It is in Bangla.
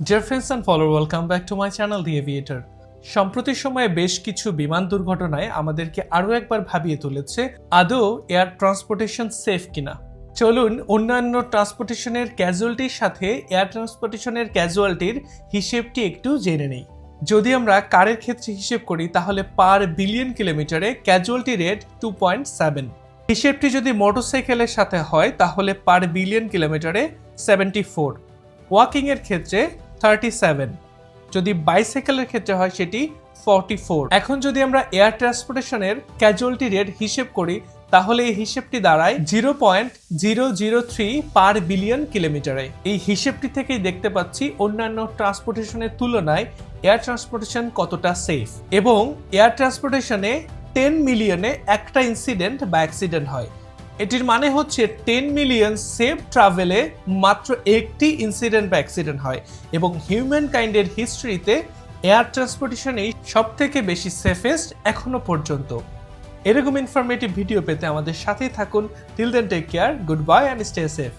Dear friends and follower welcome back to my channel the aviator সম্প্রতি সময়ে বেশ কিছু বিমান দুর্ঘটনায় আমাদেরকে আরও একবার ভাবিয়ে তুলেছে, আদৌ এয়ার ট্রান্সপোর্টেশন সেফ কিনা। চলুন, অন্যান্য ট্রান্সপোর্টেশনের ক্যাজুয়ালিটির সাথে এয়ার ট্রান্সপোর্টেশনের ক্যাজুয়ালিটির হিসেবটি একটু জেনে নেই। যদি আমরা কারের ক্ষেত্রে হিসেব করি, তাহলে পার বিলিয়ন কিলোমিটারে casualty rate two point seven হিসেবটি যদি মোটরসাইকেলের সাথে হয়, তাহলে পার বিলিয়ন কিলোমিটারে সেভেন্টি ফোর ওয়াকিংয়ের ক্ষেত্রে থার্টি সেভেন। যদি বাইসাইকেলের ক্ষেত্রে হয়, সেটি ফর্টি ফোর। এখন যদি আমরা এয়ার ট্রান্সপোর্টেশনের ক্যাজুয়ালিটি রেট হিসেব করি, তাহলে এই হিসেবটি দাঁড়ায় zero point zero zero three per billion কিলোমিটারে। এই হিসেবটি থেকেই দেখতে পাচ্ছি অন্যান্য ট্রান্সপোর্টেশনের তুলনায় এয়ার ট্রান্সপোর্টেশন কতটা সেফ এবং এয়ার ট্রান্সপোর্টেশনে টেন মিলিয়নে একটা ইনসিডেন্ট বা অ্যাক্সিডেন্ট হয়। এটির মানে হচ্ছে টেন মিলিয়ন সেফ ট্রাভেলে মাত্র একটি ইনসিডেন্ট বা অ্যাক্সিডেন্ট হয় এবং হিউম্যান কাইন্ডের হিস্ট্রিতে এয়ার ট্রান্সপোর্টেশনেই সব থেকে বেশি সেফেস্ট এখনও পর্যন্ত। এরকম ইনফরমেটিভ ভিডিও পেতে আমাদের সাথেই থাকুন। Till then take care good bye and stay safe